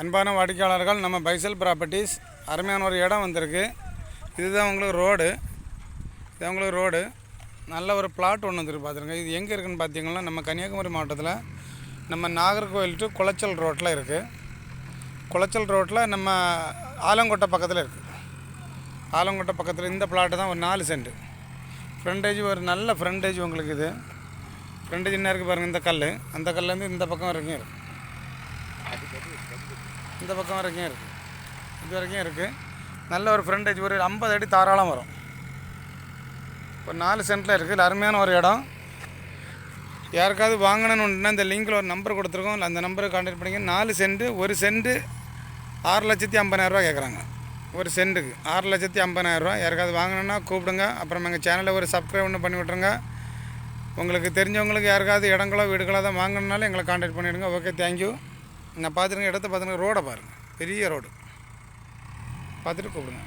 அன்பான வாடிக்கையாளர்கள் நம்ம பைசல் ப்ராப்பர்ட்டிஸ் அருமையான ஒரு இடம் வந்திருக்கு. இதுதான் உங்களுக்கு ரோடு. இது உங்களுக்கு ரோடு. நல்ல ஒரு பிளாட் ஒன்று வந்துருக்கு பார்த்துருங்க இது எங்கே இருக்குதுன்னு பார்த்தீங்கன்னா நம்ம கன்னியாகுமரி மாவட்டத்தில் நம்ம நாகர்கோவில் டு குளச்சல் ரோட்டில் இருக்குது குளச்சல் ரோட்டில் நம்ம ஆலங்கோட்டை பக்கத்தில் இருக்குது ஆலங்கோட்டை பக்கத்தில் இந்த பிளாட்டு தான் ஒரு நாலு சென்ட் ஃப்ரண்டேஜ் ஒரு நல்ல ஃப்ரண்டேஜ் உங்களுக்கு இது. ஃப்ரண்டேஜ் என்ன இருக்குது பாருங்கள் இந்த கல் அந்த கல்லேருந்து இந்த பக்கம் வரைக்கும் இருக்குது இந்த பக்கம் வரைக்கும் இருக்குது இது வரைக்கும் இருக்குது நல்ல ஒரு ஃப்ரண்டேஜ் ஒரு ஐம்பது அடி தாராளம் வரும். ஒரு நாலு சென்ட்டில் இருக்குது அருமையான ஒரு இடம். யாருக்காவது வாங்கணும்னுன்னா இந்த லிங்கில் ஒரு நம்பர் கொடுத்துருக்கோம். இல்லை அந்த நம்பரை கான்டாக்ட் பண்ணிங்க நாலு சென்ட்டு ஒரு சென்ட்டு ஆறு லட்சத்தி ஐம்பதாயிரரூவா கேட்குறாங்க ஒரு சென்ட்டுக்கு ஆறு லட்சத்தி ஐம்பதாயிரரூவா யாருக்காவது வாங்கணுன்னா கூப்பிடுங்க. அப்புறம் எங்கள் சேனலை ஒரு சப்ஸ்கிரைப் ஒன்று பண்ணி விட்ருங்க உங்களுக்கு தெரிஞ்சவங்களுக்கு யாருக்காவது இடங்களோ வீடுகளோ தான் வாங்கணுன்னாலும் எங்களை கான்டாக்ட் பண்ணிவிடுங்க ஓகே தேங்க்யூ நான் பார்த்துருங்க இடத்த பார்த்துருங்க ரோடை பாருங்கள் பெரிய ரோடு. பார்த்துட்டு கூப்பிடுங்க.